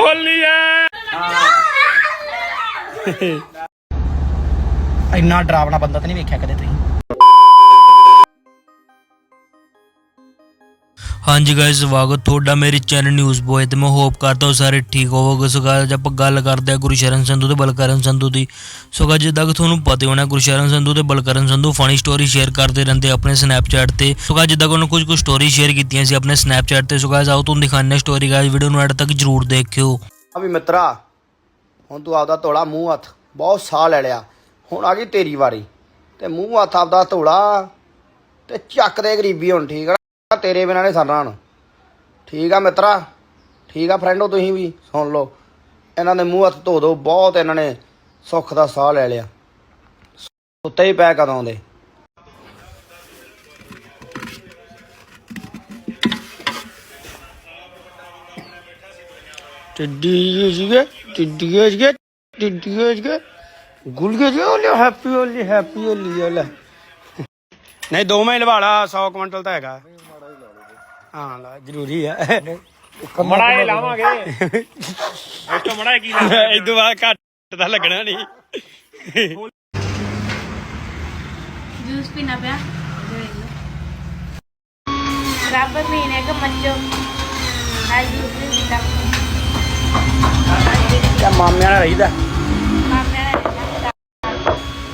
ਖੋਲੀਏ ਇੰਨਾ ਡਰਾਵਣਾ ਬੰਦਾ ਤਾਂ ਨਹੀਂ ਵੇਖਿਆ ਕਦੇ ਤੁਸੀਂ। ਹਾਂਜੀ ਗਾਇਸ ਸਵਾਗਤ ਤੁਹਾਡਾ ਮੇਰੇ ਚੈਨਲ ਨਿਊਜ਼ ਬੋਏ ਤੇ। ਮੈਂ ਹੋਪ ਕਰਦਾ ਹਾਂ ਸਾਰੇ ਠੀਕ ਹੋਵੋਗੇ। ਸੋ guys, ਆਪਾਂ ਗੱਲ ਕਰਦੇ ਹਾਂ ਗੁਰਸ਼ਰਨ ਸੰਧੂ ਤੇ ਬਲਕਰਨ ਸੰਧੂ ਦੀ। ਸੋ guys, ਜਿੱਦਾਂ ਕਿ ਤੁਹਾਨੂੰ ਪਤਾ ਹੋਣਾ ਗੁਰਸ਼ਰਨ ਸੰਧੂ ਤੇ Balkaran Sandhu funny story share ਕਰਦੇ ਰਹਿੰਦੇ ਆਪਣੇ ਸਨੈਪਚੈਟ ਤੇ। ਸੋ guys, ਜਿੱਦਾਂ ਕਿ ਉਹਨਾਂ ਕੁਝ ਕੁ ਸਟੋਰੀ ਸ਼ੇਅਰ ਕੀਤੀਆਂ ਸੀ ਆਪਣੇ ਸਨੈਪਚੈਟ ਤੇ। ਸੋ guys, ਆਓ ਤੁਹਾਨੂੰ ਦਿਖਾਉਂਦੇ ਸਟੋਰੀ ਗਾਇਸ ਵੀਡੀਓ ਨੂੰ ਐਡ ਤੱਕ ਜਰੂਰ ਦੇਖਿਓ। ਆ ਵੀ ਮਿੱਤਰਾ ਹੁਣ ਤੂੰ ਆਪਦਾ ਧੋਲਾ ਮੂੰਹ ਹੱਥ ਬਹੁਤ ਸਾਹ ਲੈ ਲਿਆ। ਹੁਣ ਆ ਗਈ ਤੇਰੀ ਵਾਰੀ। ਤੇ ਮੂੰਹ ਹੱਥ ਆਪਦਾ ਧੋਲਾ ਤੇ ਚੱਕ ਦੇ ਗਰੀਬੀ ਹੁਣ ਠੀਕ ਆ ਤੇਰੇ ਬਿਨਾਂ ਨੇ ਸਰਨਾ ਹੁਣ। ਠੀਕ ਆ ਮਿੱਤਰਾ, ਠੀਕ ਆ ਫਰੈਂਡੋ ਤੁਸੀਂ ਵੀ, ਸੁਣ ਲਓ। ਇਹਨਾਂ ਦੇ ਮੂੰਹ ਹੱਥ ਧੋ ਦੋ, ਬਹੁਤ ਇਹਨਾਂ ਨੇ ਸੁੱਖ ਦਾ ਸਾਹ ਲੈ ਲਿਆ। ਉੱਤੇ ਹੀ ਪੈ ਕਦੋਂ ਦੇ। ਟਿੱਡੀ ਸੀਗੇ ਟਿੱਡੀ ਸੀਗੇ ਟਿੱਡੀ ਸੀਗੇ। ਗੁਲਗੇ ਜੀ ਹੋਲੀ ਹੈਪੀ ਹੋਲੀ ਹੈਪੀ ਹੋਲੀ ਹੋਲਾ ਨਹੀਂ, ਦੋ ਮੈਂ ਲਵਾਲਾ 100 ਕੁਇੰਟਲ ਤਾਂ ਹੈਗਾ। ਹਾਂ ਲਾ ਜ਼ਰੂਰੀ ਆ। ਮੜਾਏ ਲਾਵਾਂਗੇ। ਇਸ ਤੋਂ ਮੜਾਏ ਕੀ ਲਾਵਾਂਗੇ ਇਹ ਤੋਂ ਬਾਅਦ ਘੱਟ ਤਾਂ ਲੱਗਣਾ ਨਹੀਂ। ਜੂਸ ਪੀਣਾ ਪਿਆ? ਰੱਬ ਪੀਣੇ ਕਿ ਮੱਚੋ। ਆ ਜੂਸ ਵੀ ਪੀਤਾ ਤੇ ਮਾਮਿਆਂ ਨਾਲ ਰਹੀਦਾ। ਮਾਮੇ ਨੇ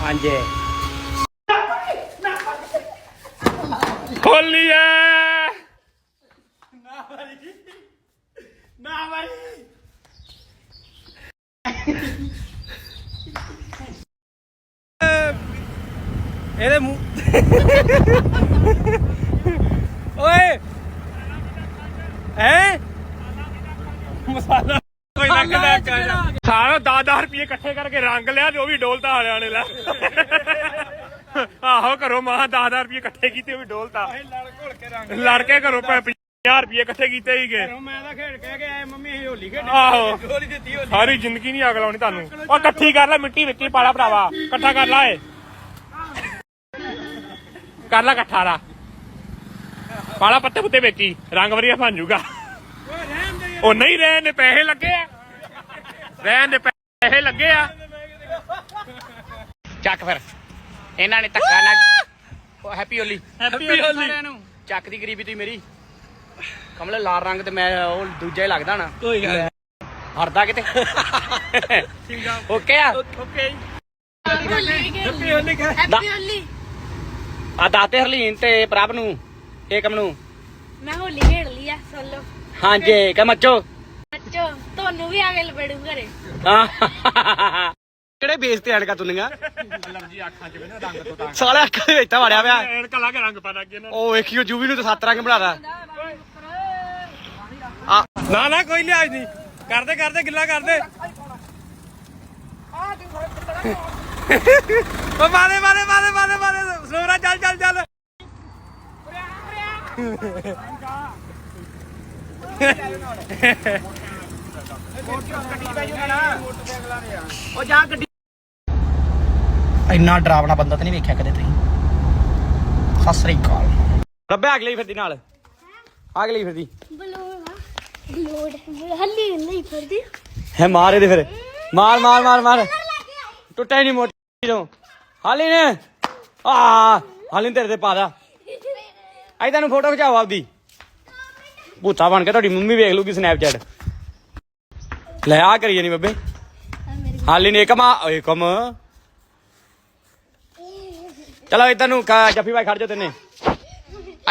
ਹਾਂਜੀ। ਖੋਲੀਏ ਇਹਦੇ ਮੂੰਹ ਓਏ। ਹੈ? ਮਸਾਲਾ ਕੋਈ ਲੱਗਦਾ ਸਾਰਾ 10-10 ਰੁਪਏ ਇਕੱਠੇ ਕਰਕੇ ਰੰਗ ਲਿਆ ਤੇ ਉਹ ਵੀ ਡੋਲਤਾ ਵਾਲਿਆਂ ਨੇ ਲੈ ਆਹੋ ਘਰੋਂ ਮਾਂ 10-10 ਰੁਪਏ ਇਕੱਠੇ ਕੀਤੇ ਉਹ ਵੀ ਡੋਲਤਾ। ਲੜ ਘੁਲ ਕੇ ਰੰਗ ਲੜ ਕੇ ਘਰੋਂ 50 ਰੁਪਏ ਇਕੱਠੇ ਕੀਤੇ ਹੀਗੇ ਮੈਂ ਤਾਂ ਖੇਡ ਕੇ ਆਇਆ ਮੰਮੀ ਇਹ ਹੋਲੀ ਖੇਡੀ ਆਹੋ। ਗੋਲੀ ਦਿੱਤੀ ਹੋਲੀ। ਸਾਰੀ ਜ਼ਿੰਦਗੀ ਨਹੀਂ ਅਗ ਲਾਉਣੀ ਤੁਹਾਨੂੰ। ਉਹ ਇਕੱਠੀ ਕਰ ਲੈ ਮਿੱਟੀ ਵਿੱਚ ਪਾਲਾ ਭਰਾਵਾ। ਇਕੱਠਾ ਕਰ ਲੈ ਏ। ਕਰ ਲੈ ਇਕੱਠਾ ਰਾ। ਪਾਲਾ ਪੱਤੇ ਪੁੱਤੇ ਵਿੱਚ ਰੰਗ ਵਧੀਆ ਬਣ ਜਾਊਗਾ। ਉਹ ਨਹੀਂ ਰਹਿਣ ਦੇ ਪੈਸੇ ਲੱਗੇ ਆ। ਰਹਿਣ ਦੇ ਪੈਸੇ ਲੱਗੇ ਆ। ਚੱਕ ਫਿਰ। ਇਹਨਾਂ ਨੇ ਧੱਕਾ ਨਾ ਹੈਪੀ ਹੋਲੀ। ਹੈਪੀ ਹੋਲੀ। ਚੱਕ ਦੀ ਗਰੀਬੀ ਤੁਸੀਂ ਮੇਰੀ। ਕਮਲੇ ਲਾਲ ਰੰਗ ਤੇ ਮੈਂ ਉਹ ਦੂਜਾ ਹੀ ਲੱਗਦਾ ਨਾ। ਕੋਈ ਗੱਲ ਹਰਦਾ ਕਿਤੇ? ਓਕੇ ਆ? ਓਕੇ ਹੈਪੀ ਹੈਪੀ ਹੋਲੀ ਕਹ ਹੋਲੀ ਆ ਦਾਤੇ ਹਰਲੀਨ ਤੇ ਪ੍ਰਭ ਨੂੰ ਏਕਮ ਨੂੰ। ਮੈਂ ਹੋਲੀ ਖੇਡ ਲਈ ਆ ਸੁਣ ਲਓ। ਹਾਂਜੀ ਕਹ ਮੱਚੋ। ਬੱਚੋ ਤੁਹਾਨੂੰ ਵੀ ਆ ਕੇ ਲਪੇੜੂ ਘਰੇ। ਹਾਂ। ਕਿਹੜੇ ਬੇਸ ਤੇ ਅੜਕਾ ਤੁੰਨੀਆਂ? ਲੰਜੀ ਅੱਖਾਂ 'ਚ ਵੇਨੇ ਰੰਗ ਤੋਂ ਤਾਂ। ਸਾਲੇ ਅੱਖਾਂ ਦੇ ਵਿੱਚ ਤਾਂ ਵੜਿਆ ਪਿਆ। ਐਨਕ ਲਾ ਕੇ ਰੰਗ ਪਾ ਲੱਗੇ ਨਾ? ਉਹ ਵੇਖਿਓ ਜੂਵੀ ਨੂੰ ਤਾਂ ਸੱਤ ਰੰਗ ਬਣਾਦਾ ਨਾ ਨਾ ਕੋਈ ਲਿਆਜ ਨਹੀਂ। ਕਰਦੇ ਕਰਦੇ ਗਿੱਲਾ ਕਰਦੇ। ਉਹ ਮਾਰੇ ਮਾਰੇ ਮਾਰੇ ਮਾਰੇ ਮਾਰੇ। ਸੋਰਾ ਚੱਲ ਚੱਲ ਚੱਲ। ਉਹ ਜਾ ਗੱਡੀ। ਇੰਨਾ ਡਰਾਵਣਾ ਬੰਦਾ ਤਾਂ ਨਹੀਂ ਵੇਖਿਆ ਕਦੇ ਤੁਸੀਂ। ਸਤਿ ਸ੍ਰੀ ਅਕਾਲ। ਰੱਬੇ ਅਗਲੀ ਫਿਰਦੀ ਨਾਲ। ਅਗਲੀ ਫਿਰਦੀ। ਬਲੋੜਾ ਬਲੋੜ ਹੱਲੀ ਨਹੀਂ ਫੜਦੀ। ਹੈ, ਮਾਰ ਇਹਦੇ ਫਿਰ। ਮਾਰ ਮਾਰ ਮਾਰ ਮਾਰ। ਟੁੱਟਿਆ ਨਹੀਂ ਮੋਟੀ ਤੋਂ। ਹਾਲੀ ਨੇ। ਆ, ਹਾਲੀ ਤੇਰੇ ਤੇ ਪਾ ਦਾ ਅੱਜ ਤੈਨੂੰ ਫੋਟੋ ਖਿਚਾਓ ਆਪਦੀ। ਭੂਤਾ ਬਣ ਕੇ ਤੁਹਾਡੀ ਮੰਮੀ ਵੇਖ ਲੂਗੀ ਸਨੈਪਚੈਟ ਲੈ ਆ ਕਰੀਏ ਨਹੀਂ ਬੱਬੇ। ਹਾਲੀ ਨੇ ਏਕਮ ਆ ਏਕਮ ਚਲੋ, ਇਧਰ ਨੂੰ ਜੱਫੀ ਭਾਈ ਖੜ ਜਾ ਤੈਨੇ।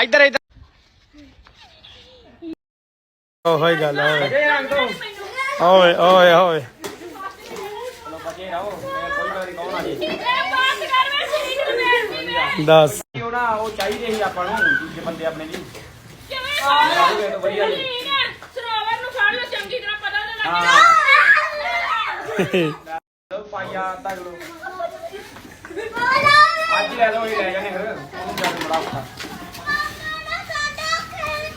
ਇੱਧਰ ਇੱਧਰ। ਓਏ ਗੱਲ ਓਏ। ਓਏ ਓਏ ਦੱਸ ਉਹ ਨਾ ਉਹ ਚਾਹੀਦੇ ਸੀ ਆਪਾਂ ਨੂੰ ਦੂਜੇ ਬੰਦੇ ਆਪਣੇ ਲਈ ਸਰੋਵਰ ਨੂੰ ਫੜ ਲਓ ਚੰਗੀ ਤਰ੍ਹਾਂ ਪਤਾ ਨਾ ਪਾਈਆ ਤਗੜੋ ਅੱਜ ਹੀ। ਲੈ ਲਓ ਇਹ ਲੈ ਜਾਣੇ ਫਿਰ ਉਹਨੂੰ ਜਾ ਕੇ ਬੜਾ ਔਖਾ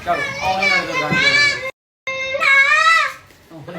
ਚਲੋ ਆਉਣੇ ਨਾਲ ਰੰਗ